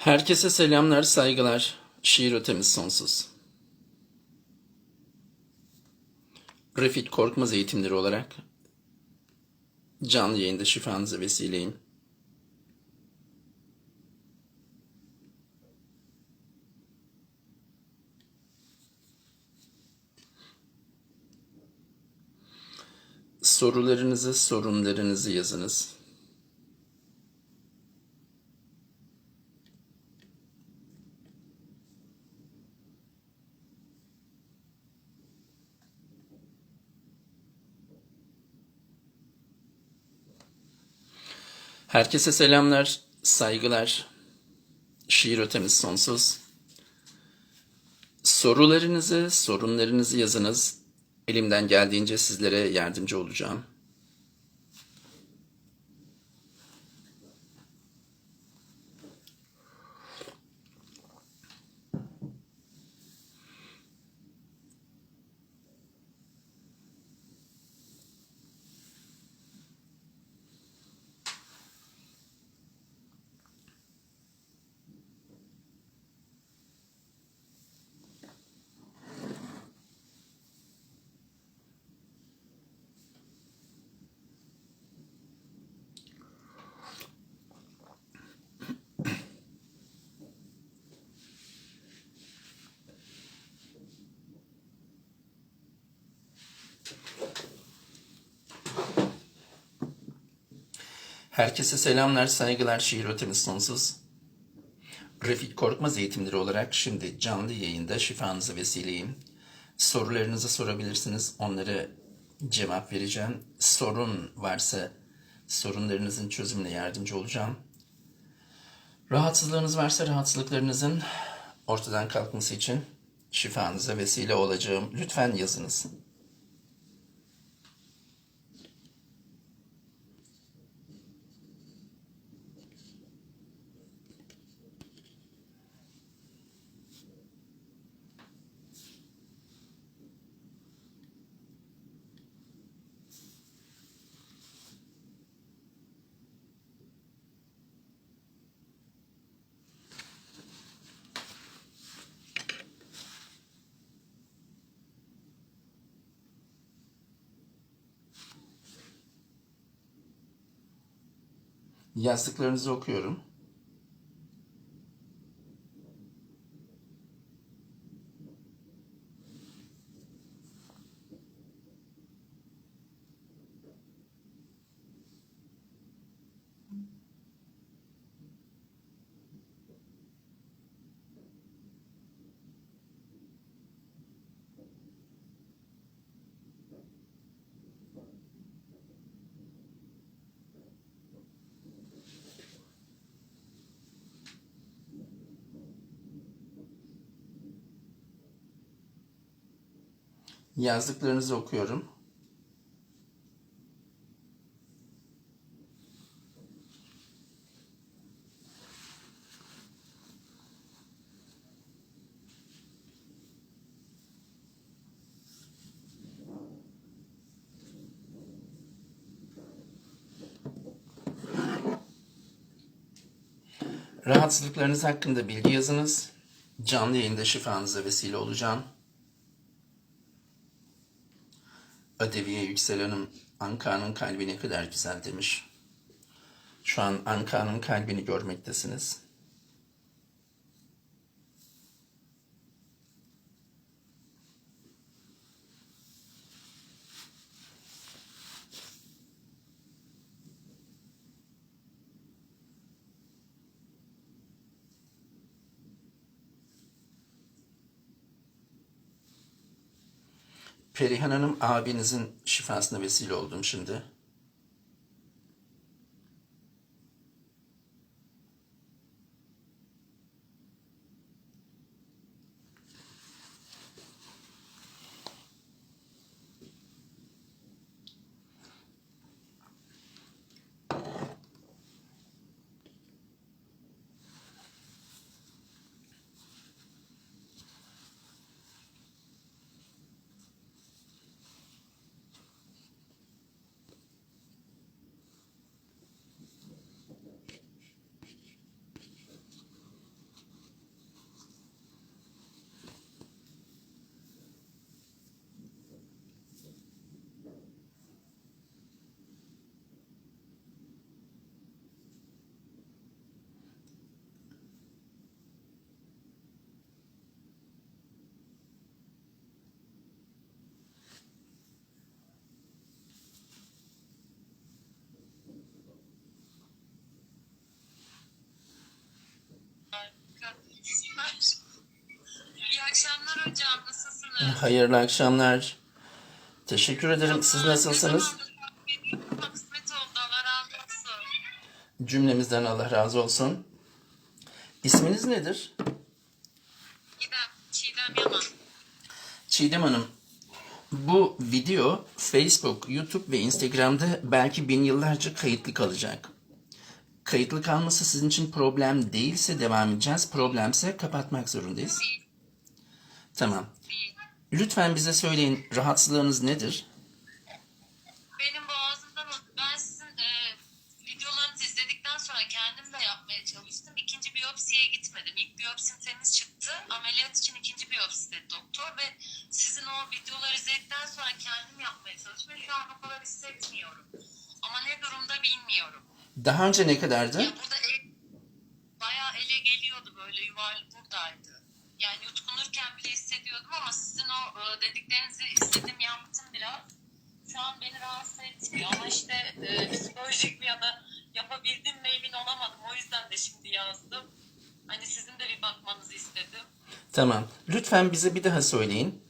Herkese selamlar, saygılar. Şiir ötemiz sonsuz. Refit Korkmaz eğitimleri olarak canlı yayında şifanıza vesileyim. Sorularınızı, sorunlarınızı yazınız. Herkese selamlar, saygılar. Şiir ötemiz sonsuz. Sorularınızı, sorunlarınızı yazınız. Elimden geldiğince sizlere yardımcı olacağım. Herkese selamlar, saygılar, şiir ötemiz sonsuz. Refik Korkmaz eğitimleri olarak şimdi canlı yayında şifanıza vesileyim. Sorularınızı sorabilirsiniz, onlara cevap vereceğim. Sorun varsa sorunlarınızın çözümüne yardımcı olacağım. Rahatsızlığınız varsa rahatsızlıklarınızın ortadan kalkması için şifanıza vesile olacağım. Lütfen yazınız. Yazdıklarınızı okuyorum. Yazdıklarınızı okuyorum. Rahatsızlıklarınız hakkında bilgi yazınız. Canlı yayında şifanıza vesile olacağım. Ödeviye Yüksel Hanım, Anka'nın kalbi ne kadar güzel demiş. Şu an Anka'nın kalbini görmektesiniz. Perihan Hanım abinizin şifasına vesile oldum şimdi. Akşamlar hocam. Nasılsınız? Hayırlı akşamlar. Teşekkür ederim. Siz nasılsınız? Cümlemizden Allah razı olsun. İsminiz nedir? Gidem. Çiğdem Yaman. Çiğdem Hanım. Bu video Facebook, YouTube ve Instagram'da belki bin yıllarca kayıtlı kalacak. Kayıtlı kalması sizin için problem değilse devam edeceğiz. Problemse kapatmak zorundayız. Değil. Tamam. Lütfen bize söyleyin rahatsızlığınız nedir? Benim boğazımdan ben sizin e, videolarınızı izledikten sonra kendim de yapmaya çalıştım. İkinci biyopsiye gitmedim. İlk biyopsim temiz çıktı. Ameliyat için ikinci biyopsi dedi doktor ve sizin o videoları izledikten sonra kendim yapmaya çalıştım. Şu an o kadar hissetmiyorum. Ama ne durumda bilmiyorum. Daha önce ne kadardı? Ya burada el, bayağı ele geliyordu böyle yuvarlı buradaydı. Yani yutkunurken bile hissediyordum ama sizin o e, dediklerinizi istedim yaptım biraz. Şu an beni rahatsız etmiyor ama işte e, psikolojik mi ya da yapabildim mi emin olamadım. O yüzden de şimdi yazdım. Hani sizin de bir bakmanızı istedim. Tamam. Lütfen bize bir daha söyleyin.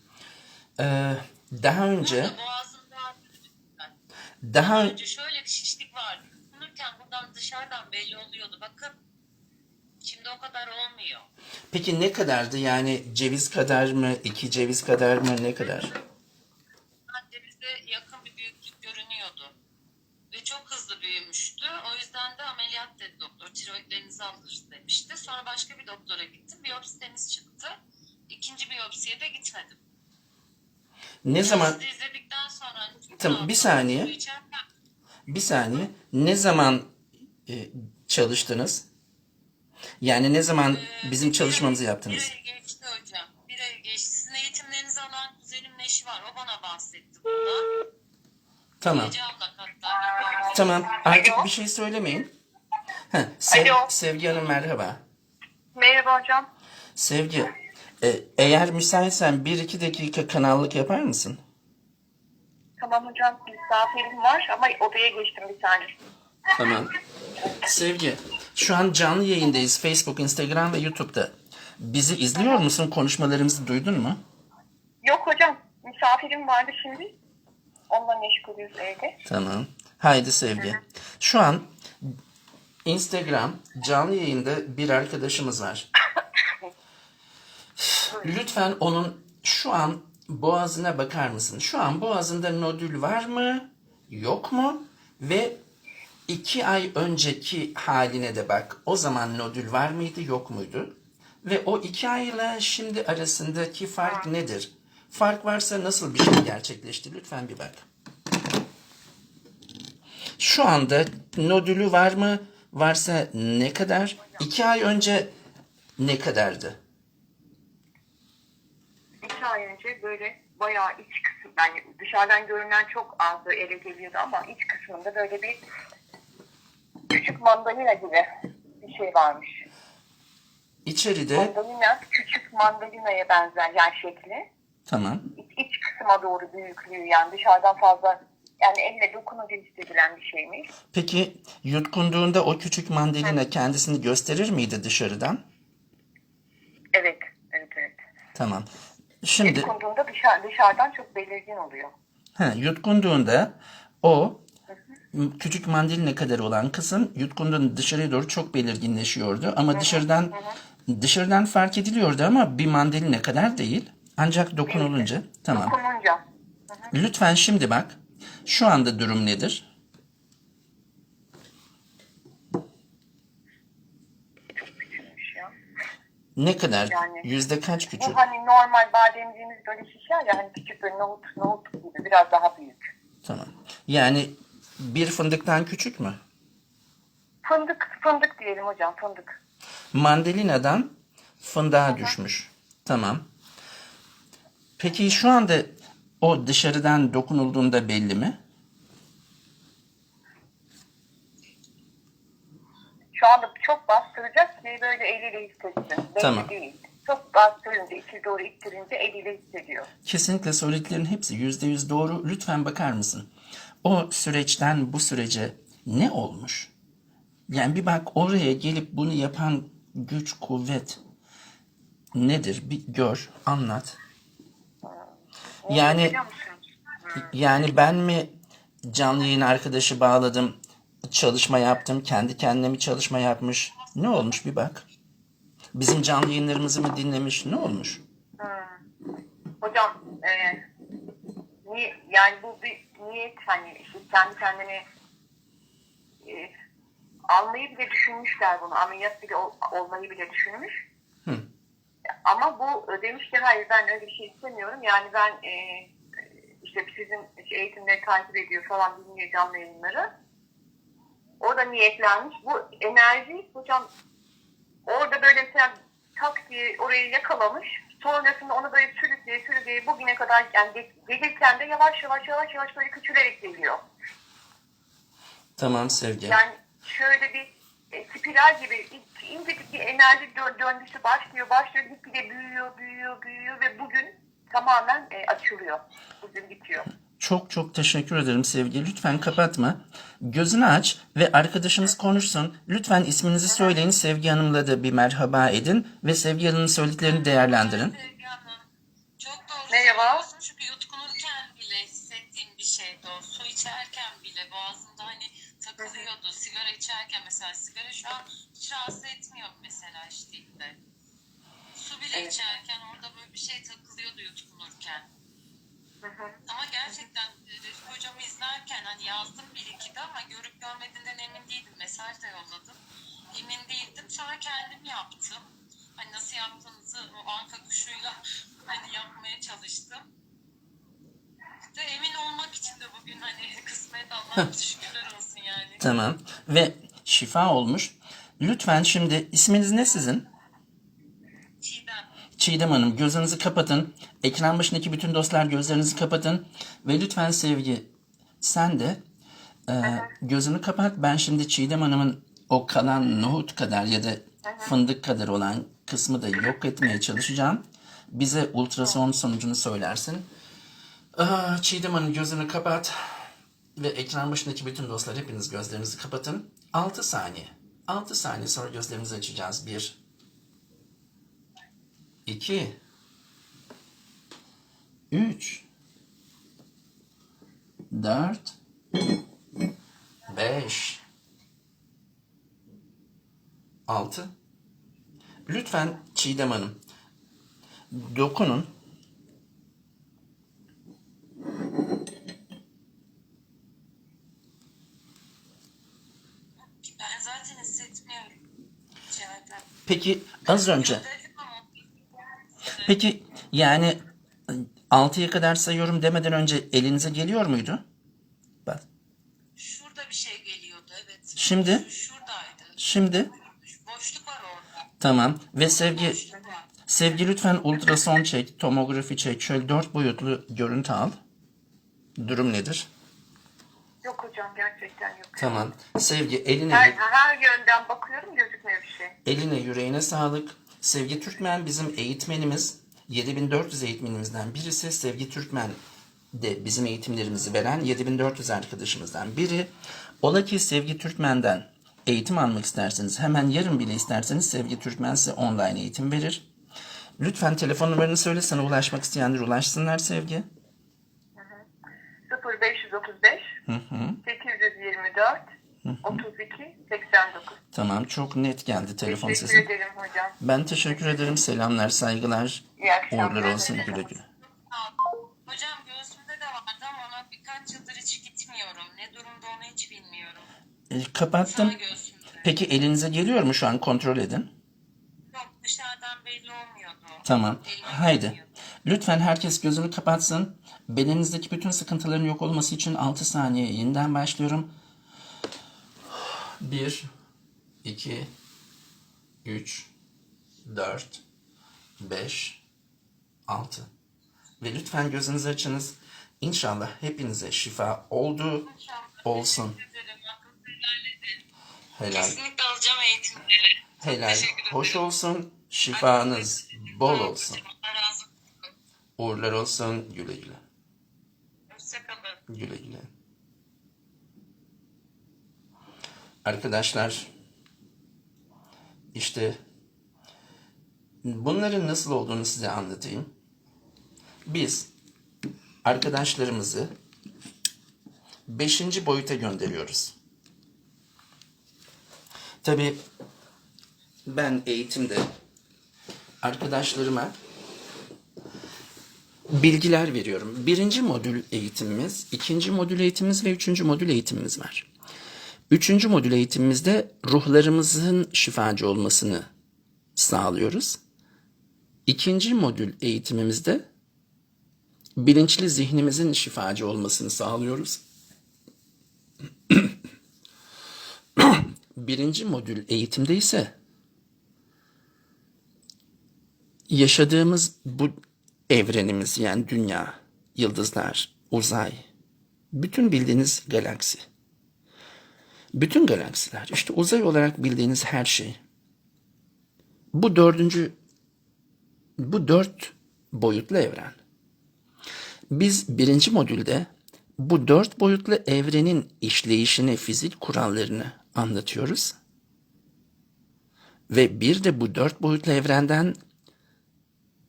Ee, daha önce boğazımda ben. daha Önce şöyle bir şişlik vardı. Yutkunurken buradan dışarıdan belli oluyordu. Bakın şimdi o kadar olmuyor. peki ne kadardı? Yani ceviz kadar mı? iki ceviz kadar mı? Ne kadar? Bence bize yakın bir büyüklük görünüyordu. Ve çok hızlı büyümüştü. O yüzden de ameliyat dedi doktor. Tiroidlerinizi alırız demişti. Sonra başka bir doktora gittim. Biyopsi temiz çıktı. İkinci biyopsiye de gitmedim. Ne zaman izledikten sonra Tamam, bir saniye. Bir saniye ne zaman e, çalıştınız? Yani ne zaman Ee, bizim çalışmamızı yaptınız? Bir ay geçti hocam. Bir ay geçti. Sizin eğitimlerinizi alan kuzenimin eşi var. O bana bahsetti bundan. Tamam. Tamam. Artık bir şey söylemeyin. Heh, Sev- Alo. Sevgi Hanım merhaba. Merhaba hocam. Sevgi, e, eğer müsaitsen bir iki dakika kanallık yapar mısın? Tamam hocam misafirim var ama odaya geçtim bir saniye. Tamam. Sevgi, şu an canlı yayındayız Facebook, Instagram ve YouTube'da. Bizi izliyor musun? Konuşmalarımızı duydun mu? Yok hocam misafirim vardı şimdi. Onunla meşgulüyüz evde. Tamam. Haydi Sevgi. Şu an Instagram canlı yayında bir arkadaşımız var. Lütfen onun şu an boğazına bakar mısın? Şu an boğazında nodül var mı? Yok mu? Ve iki ay önceki haline de bak. O zaman nodül var mıydı, yok muydu? Ve o iki ayla şimdi arasındaki fark nedir? Fark varsa nasıl bir şey gerçekleşti? Lütfen bir bak. Şu anda nodülü var mı? Varsa ne kadar? İki ay önce ne kadardı? İki ay önce böyle bayağı iç kısım yani dışarıdan görünen çok az ele geliyordu ama iç kısmında böyle bir küçük mandalina gibi bir şey varmış. İçeride Mandalina küçük mandalinaya benzer yani şekli. tamam. İç, iç kısma doğru büyüklüğü yani dışarıdan fazla yani elle dokununca hissedilen bir şeymiş. Peki yutkunduğunda o küçük mandalina kendisini gösterir miydi dışarıdan? Evet, evet, evet. Tamam. Şimdi Dokunduğunda dışarı, dışarıdan çok belirgin oluyor. ha, yutkunduğunda o küçük mandalina kadar olan kısım yutkunduğunda dışarıya doğru çok belirginleşiyordu. Ama dışarıdan dışarıdan fark ediliyordu ama bir mandalina kadar değil. Ancak dokunulunca tamam. Dokununca. Lütfen şimdi bak. Şu anda durum nedir? Ne kadar? Yani- Yüzde kaç küçük? Bu hani normal bademciğimiz böyle şişer ya hani küçük böyle nohut, nohut gibi biraz daha büyük. Tamam. Yani bir fındıktan küçük mü? Fındık, fındık diyelim hocam fındık. Mandalinadan fındığa düşmüş. Tamam. Peki şu anda o dışarıdan dokunulduğunda belli mi? Şu anda çok bastıracak ve böyle eliyle hissetsin. Belli Tamam. değil. Çok bastırınca, içi doğru ittirince eliyle hissediyor. Kesinlikle söylediklerin hepsi yüzde yüz doğru. Lütfen bakar mısın? O süreçten bu sürece ne olmuş? Yani bir bak oraya gelip bunu yapan güç, kuvvet. nedir? Bir gör, anlat. Yani-? Yani ben mi canlı yayın arkadaşı bağladım, çalışma yaptım, kendi kendine mi çalışma yapmış? Ne olmuş bir bak. Bizim canlı yayınlarımızı mı dinlemiş? Ne olmuş? Hocam e, yani bu bir niyet hani işte kendi kendine e, almayı bile düşünmüşler bunu. Ameliyat bile ol- olmayı bile düşünmüş. Hı. Ama bu e, demiş ki hayır ben öyle bir şey istemiyorum. Yani ben e, işte sizin eğitimleri takip ediyor falan dinliyor canlı yayınları. O da niyetlenmiş. Bu enerji hocam orada böyle mesela tak diye orayı yakalamış. Sonrasında onu böyle sürükleye sürükleye bugüne kadar yani ge- gelirken de yavaş yavaş yavaş yavaş böyle küçülerek geliyor. Tamam Sevgi. Yani şöyle bir e, spiral gibi in- incecik bir enerji dö- döngüsü başlıyor, başlıyor, gitgide büyüyor, büyüyor, büyüyor ve bugün tamamen e, açılıyor. Bugün bitiyor. Çok çok teşekkür ederim Sevgi. Lütfen kapatma. Gözünü aç ve arkadaşınız konuşsun. Lütfen isminizi söyleyin. Sevgi Hanım'la da bir merhaba edin ve Sevgi Hanım'ın söylediklerini değerlendirin. Sevgi Hanım, Çok doğru Merhaba. çünkü yutkunurken bile hissettiğim bir şeydi o. Su içerken bile boğazımda hani takılıyordu. Sigara içerken mesela sigara şu an hiç rahatsız etmiyor mesela içtiğimde. Su bile Evet. içerken orada böyle bir şey takılıyordu yutkunurken. Ama gerçekten e, Refik hocamı izlerken hani yazdım bir iki de ama görüp görmediğinden emin değildim. Mesaj da yolladım. Emin değildim. Sonra kendim yaptım. Hani nasıl yaptığınızı o anka kuşuyla hani yapmaya çalıştım. De emin olmak için de bugün hani kısmet Allah'a şükürler olsun yani. Tamam. Ve şifa olmuş. Lütfen şimdi isminiz ne sizin? Çiğdem. Hanım gözünüzü kapatın. Ekran başındaki bütün dostlar gözlerinizi kapatın. Ve lütfen Sevgi sen de e, gözünü kapat. Ben şimdi Çiğdem Hanım'ın o kalan nohut kadar ya da fındık kadar olan kısmı da yok etmeye çalışacağım. Bize ultrason sonucunu söylersin. Aa, Çiğdem Hanım gözünü kapat. Ve ekran başındaki bütün dostlar hepiniz gözlerinizi kapatın. 6 saniye. 6 saniye sonra gözlerimizi açacağız. 1 2 3 4 5 6 Lütfen Çiğdem Hanım dokunun. Ben zaten hissetmiyorum. Peki az önce Peki yani 6'ya kadar sayıyorum demeden önce elinize geliyor muydu? Bak. şurada bir şey geliyordu evet. Şimdi? Şu- Şuradaydı. Şimdi Boşluk var orada. tamam ve sevgi sevgi lütfen ultrason çek, tomografi çek. Şöyle dört boyutlu görüntü al. Durum nedir? Yok hocam gerçekten yok. Tamam. Sevgi eline Her, her yönden bakıyorum gözükmüyor bir şey. Eline yüreğine sağlık. Sevgi Türkmen bizim eğitmenimiz. 7400 eğitmenimizden birisi. Sevgi Türkmen de bizim eğitimlerimizi veren 7400 arkadaşımızdan biri. Ola ki Sevgi Türkmen'den eğitim almak isterseniz hemen yarın bile isterseniz Sevgi Türkmen size online eğitim verir. Lütfen telefon numaranı söyle sana ulaşmak isteyenler ulaşsınlar Sevgi. 0535 Hı hı. 824 32 89. Tamam çok net geldi telefon Teşekkür sesi. ederim hocam. Ben teşekkür ederim. Selamlar, saygılar. İyi akşamlar. Uğurlar olsun güle güle. Hocam göğsümde de vardı ama ona birkaç yıldır hiç gitmiyorum. Ne durumda onu hiç bilmiyorum. E, kapattım. Peki elinize geliyor mu şu an kontrol edin. Yok dışarıdan belli olmuyordu. Tamam. Elime Haydi. gelmiyordu. Lütfen herkes gözünü kapatsın. Bedeninizdeki bütün sıkıntıların yok olması için 6 saniye yeniden başlıyorum. 1 2 3 4 5 6 Ve lütfen gözünüzü açınız. İnşallah hepinize şifa oldu. Olsun. Helal. Kesinlikle alacağım eğitimleri. Helal. Hoş olsun. Şifanız bol olsun. Uğurlar olsun. Güle güle. Hoşçakalın. Güle güle. Arkadaşlar işte Bunların nasıl olduğunu size anlatayım. Biz arkadaşlarımızı beşinci boyuta gönderiyoruz. Tabii ben eğitimde arkadaşlarıma bilgiler veriyorum. Birinci modül eğitimimiz, ikinci modül eğitimimiz ve üçüncü modül eğitimimiz var. Üçüncü modül eğitimimizde ruhlarımızın şifacı olmasını sağlıyoruz. İkinci modül eğitimimizde bilinçli zihnimizin şifacı olmasını sağlıyoruz. Birinci modül eğitimde ise yaşadığımız bu evrenimiz yani dünya, yıldızlar, uzay, bütün bildiğiniz galaksi, bütün galaksiler, işte uzay olarak bildiğiniz her şey. Bu dördüncü, bu dört boyutlu evren. Biz birinci modülde bu dört boyutlu evrenin işleyişini, fizik kurallarını anlatıyoruz. Ve bir de bu dört boyutlu evrenden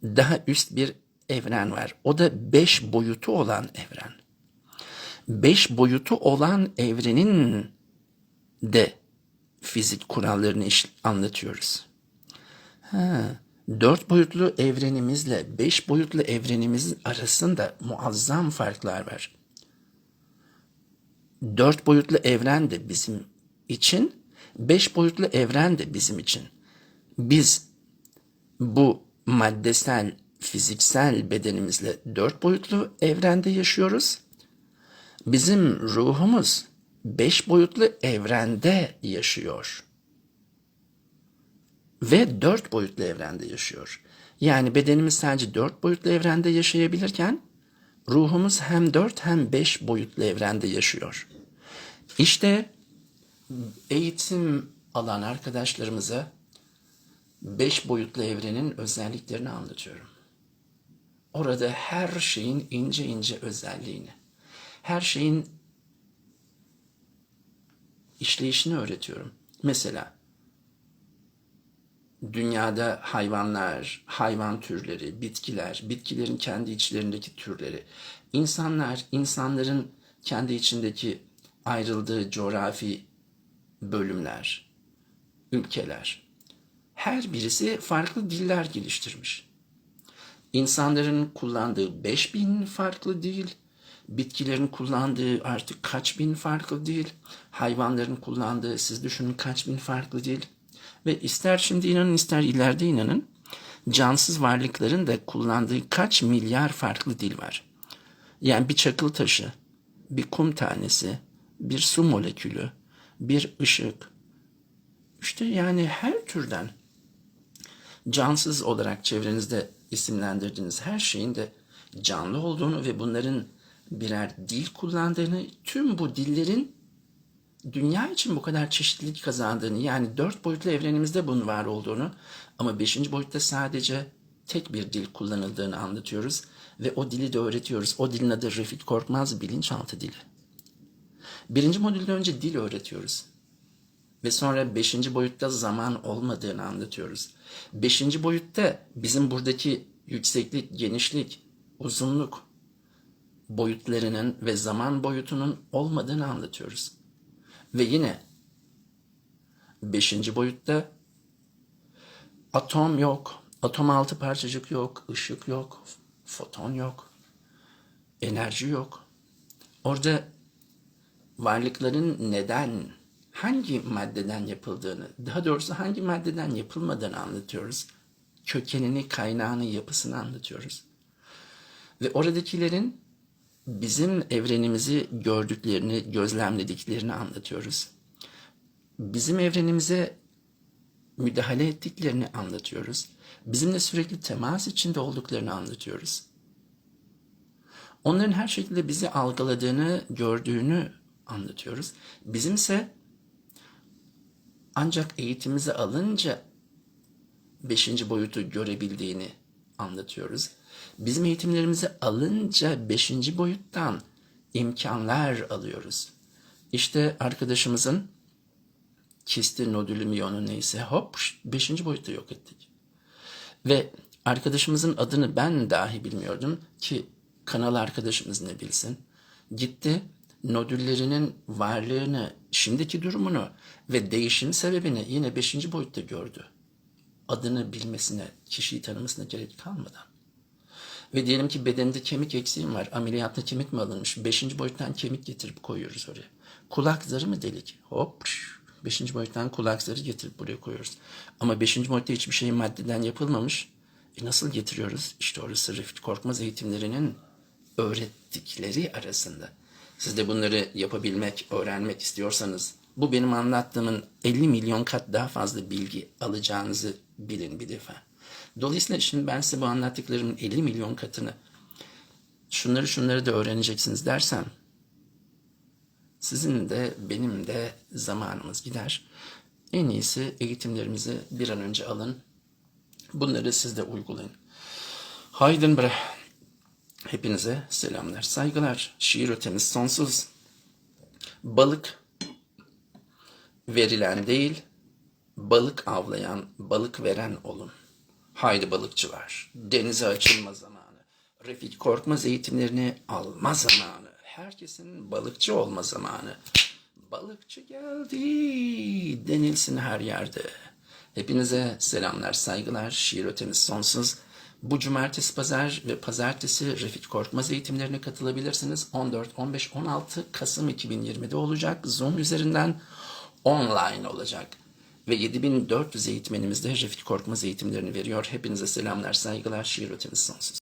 daha üst bir evren var. O da beş boyutu olan evren. Beş boyutu olan evrenin de fizik kurallarını anlatıyoruz. Ha, dört boyutlu evrenimizle beş boyutlu evrenimizin arasında muazzam farklar var. Dört boyutlu evren de bizim için, beş boyutlu evren de bizim için. Biz bu maddesel, fiziksel bedenimizle dört boyutlu evrende yaşıyoruz. Bizim ruhumuz beş boyutlu evrende yaşıyor. Ve dört boyutlu evrende yaşıyor. Yani bedenimiz sadece dört boyutlu evrende yaşayabilirken ruhumuz hem dört hem beş boyutlu evrende yaşıyor. İşte eğitim alan arkadaşlarımıza beş boyutlu evrenin özelliklerini anlatıyorum. Orada her şeyin ince ince özelliğini, her şeyin işleyişini öğretiyorum. Mesela dünyada hayvanlar, hayvan türleri, bitkiler, bitkilerin kendi içlerindeki türleri, insanlar, insanların kendi içindeki ayrıldığı coğrafi bölümler, ülkeler. Her birisi farklı diller geliştirmiş. İnsanların kullandığı 5000 farklı dil, bitkilerin kullandığı artık kaç bin farklı dil, hayvanların kullandığı siz düşünün kaç bin farklı dil. Ve ister şimdi inanın ister ileride inanın, cansız varlıkların da kullandığı kaç milyar farklı dil var. Yani bir çakıl taşı, bir kum tanesi, bir su molekülü, bir ışık. İşte yani her türden cansız olarak çevrenizde isimlendirdiğiniz her şeyin de canlı olduğunu ve bunların birer dil kullandığını, tüm bu dillerin dünya için bu kadar çeşitlilik kazandığını, yani dört boyutlu evrenimizde bunun var olduğunu ama beşinci boyutta sadece tek bir dil kullanıldığını anlatıyoruz ve o dili de öğretiyoruz. O dilin adı Refik Korkmaz bilinçaltı dili. Birinci modülden önce dil öğretiyoruz. Ve sonra beşinci boyutta zaman olmadığını anlatıyoruz. Beşinci boyutta bizim buradaki yükseklik, genişlik, uzunluk boyutlarının ve zaman boyutunun olmadığını anlatıyoruz. Ve yine beşinci boyutta atom yok, atom altı parçacık yok, ışık yok, foton yok, enerji yok. Orada varlıkların neden, hangi maddeden yapıldığını, daha doğrusu hangi maddeden yapılmadığını anlatıyoruz. Kökenini, kaynağını, yapısını anlatıyoruz. Ve oradakilerin bizim evrenimizi gördüklerini, gözlemlediklerini anlatıyoruz. Bizim evrenimize müdahale ettiklerini anlatıyoruz. Bizimle sürekli temas içinde olduklarını anlatıyoruz. Onların her şekilde bizi algıladığını, gördüğünü anlatıyoruz. Bizimse ancak eğitimimizi alınca beşinci boyutu görebildiğini anlatıyoruz. Bizim eğitimlerimizi alınca beşinci boyuttan imkanlar alıyoruz. İşte arkadaşımızın kisti, nodülü, miyonu neyse hop beşinci boyutta yok ettik. Ve arkadaşımızın adını ben dahi bilmiyordum ki kanal arkadaşımız ne bilsin. Gitti nodüllerinin varlığını, şimdiki durumunu ve değişim sebebini yine beşinci boyutta gördü. Adını bilmesine, kişiyi tanımasına gerek kalmadan. Ve diyelim ki bedeninde kemik eksiğim var. Ameliyatla kemik mi alınmış? Beşinci boyuttan kemik getirip koyuyoruz oraya. Kulak zarı mı delik? Hop. Beşinci boyuttan kulak zarı getirip buraya koyuyoruz. Ama beşinci boyutta hiçbir şey maddeden yapılmamış. E nasıl getiriyoruz? İşte orası Refit Korkmaz eğitimlerinin öğrettikleri arasında. Siz de bunları yapabilmek, öğrenmek istiyorsanız bu benim anlattığımın 50 milyon kat daha fazla bilgi alacağınızı bilin bir defa. Dolayısıyla şimdi ben size bu anlattıklarımın 50 milyon katını şunları şunları da öğreneceksiniz dersem sizin de benim de zamanımız gider. En iyisi eğitimlerimizi bir an önce alın. Bunları siz de uygulayın. Haydın bre. Hepinize selamlar, saygılar. Şiir ötemiz sonsuz. Balık verilen değil, balık avlayan, balık veren olun. Haydi balıkçılar, denize açılma zamanı. Refik Korkmaz eğitimlerini alma zamanı. Herkesin balıkçı olma zamanı. Balıkçı geldi denilsin her yerde. Hepinize selamlar, saygılar. Şiir ötemiz sonsuz. Bu cumartesi, pazar ve pazartesi Refik Korkmaz eğitimlerine katılabilirsiniz. 14, 15, 16 Kasım 2020'de olacak. Zoom üzerinden online olacak. Ve 7400 eğitmenimiz de Refik Korkmaz eğitimlerini veriyor. Hepinize selamlar, saygılar. Şiir ötemiz sonsuz.